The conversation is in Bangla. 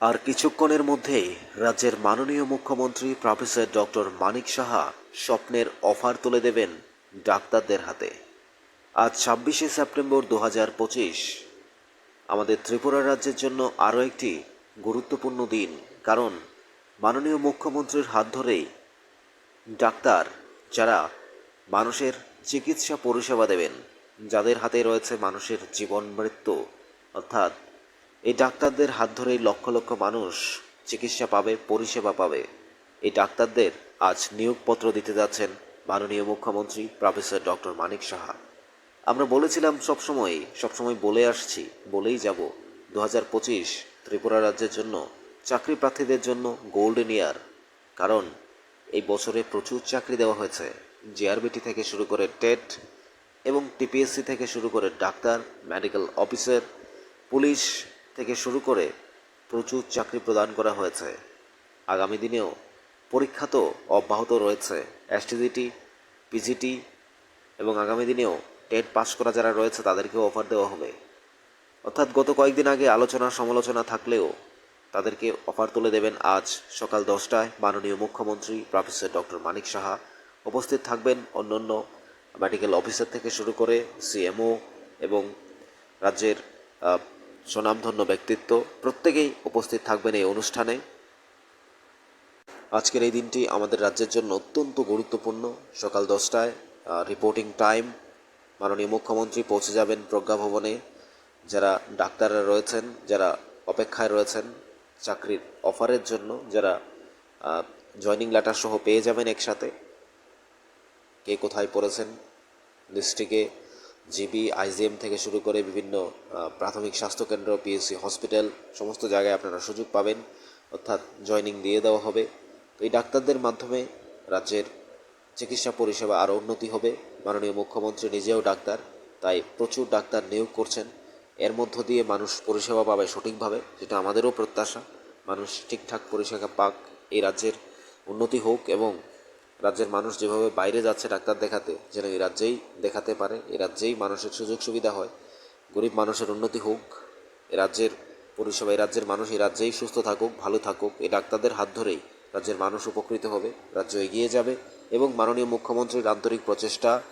আর কিছুক্ষণের মধ্যেই রাজ্যের মাননীয় মুখ্যমন্ত্রী প্রফেসর ডক্টর মানিক সাহা স্বপ্নের অফার তুলে দেবেন ডাক্তারদের হাতে। আজ ছাব্বিশে সেপ্টেম্বর দু হাজার পঁচিশ। আমাদের ত্রিপুরা রাজ্যের জন্য আরও একটি গুরুত্বপূর্ণ দিন, কারণ মাননীয় মুখ্যমন্ত্রীর হাত ধরেই ডাক্তার যারা মানুষের চিকিৎসা পরিষেবা দেবেন, যাদের হাতে রয়েছে মানুষের জীবন মৃত্যু, অর্থাৎ এই ডাক্তারদের হাত ধরেই লক্ষ লক্ষ মানুষ চিকিৎসা পাবে, পরিষেবা পাবে। এই ডাক্তারদের আজ নিয়োগপত্র দিতে যাচ্ছেন মাননীয় মুখ্যমন্ত্রী প্রফেসর ডক্টর মানিক সাহা। আমরা বলেছিলাম সবসময় সবসময় বলে আসছি, বলেই যাব। দু হাজার পঁচিশ ত্রিপুরা রাজ্যের জন্য, চাকরি প্রার্থীদের জন্য গোল্ডেন ইয়ার। কারণ, এই বছরে প্রচুর চাকরি দেওয়া হয়েছে। জিআরবিটি থেকে শুরু করে টেট এবং টিপিএসসি থেকে শুরু করে ডাক্তার, মেডিকেল অফিসার, পুলিশ থেকে শুরু করে প্রচুর চাকরি প্রদান করা হয়েছে। আগামী দিনেও পরীক্ষা তো অব্যাহত রয়েছে। এসটিজিটি পিজিটি এবং আগামী দিনেও টেট পাস করা যারা রয়েছে, তাদেরকেও অফার দেওয়া হবে। অর্থাৎ গত কয়েকদিন আগে আলোচনা সমালোচনা থাকলেও তাদেরকে অফার তুলে দেবেন আজ সকাল দশটায় মাননীয় মুখ্যমন্ত্রী প্রফেসর ডক্টর মানিক সাহা। উপস্থিত থাকবেন অন্যান্য মেডিকেল অফিসার থেকে শুরু করে সিএমও এবং রাজ্যের আহ, স্বনামধন্য ব্যক্তিত্ব প্রত্যেকেই উপস্থিত থাকবেন এই অনুষ্ঠানে। আজকের এই দিনটি আমাদের রাজ্যের জন্য অত্যন্ত গুরুত্বপূর্ণ। সকাল দশটায় রিপোর্টিং টাইম মাননীয় মুখ্যমন্ত্রী পৌঁছে যাবেন প্রজ্ঞা ভবনে যারা ডাক্তাররা রয়েছেন যারা অপেক্ষায় রয়েছেন চাকরির অফারের জন্য যারা জয়নিং লেটার সহ পেয়ে যাবেন একসাথে। কে কোথায় পড়েছেন ডিস্ট্রিক্টে জিবি আইজিএম থেকে শুরু করে বিভিন্ন প্রাথমিক স্বাস্থ্যকেন্দ্র পিএসসি হসপিটাল, সমস্ত জায়গায় আপনারা সুযোগ পাবেন, অর্থাৎ জয়নিং দিয়ে দেওয়া হবে। এই ডাক্তারদের মাধ্যমে রাজ্যের চিকিৎসা পরিষেবা আরও উন্নতি হবে। মাননীয় মুখ্যমন্ত্রী নিজেও ডাক্তার, তাই প্রচুর ডাক্তার নিয়োগ করছেন। এর মধ্য দিয়ে মানুষ পরিষেবা পাবে সঠিকভাবে যেটা আমাদেরও প্রত্যাশা। মানুষ ঠিকঠাক পরিষেবা পাক, এই রাজ্যের উন্নতি হোক এবং রাজ্যের মানুষ যেভাবে বাইরে যাচ্ছে ডাক্তার দেখাতে, যেন এই রাজ্যেই দেখাতে পারে, এই রাজ্যেই মানুষের সুযোগ সুবিধা হয়। গরিব মানুষের উন্নতি হোক, এ রাজ্যের পরিষেবা, এই রাজ্যের মানুষ এই রাজ্যেই সুস্থ থাকুক, ভালো থাকুক, এই ডাক্তারদের হাত ধরেই রাজ্যের মানুষ উপকৃত হবে, রাজ্য এগিয়ে যাবে এবং মাননীয় মুখ্যমন্ত্রীর আন্তরিক প্রচেষ্টা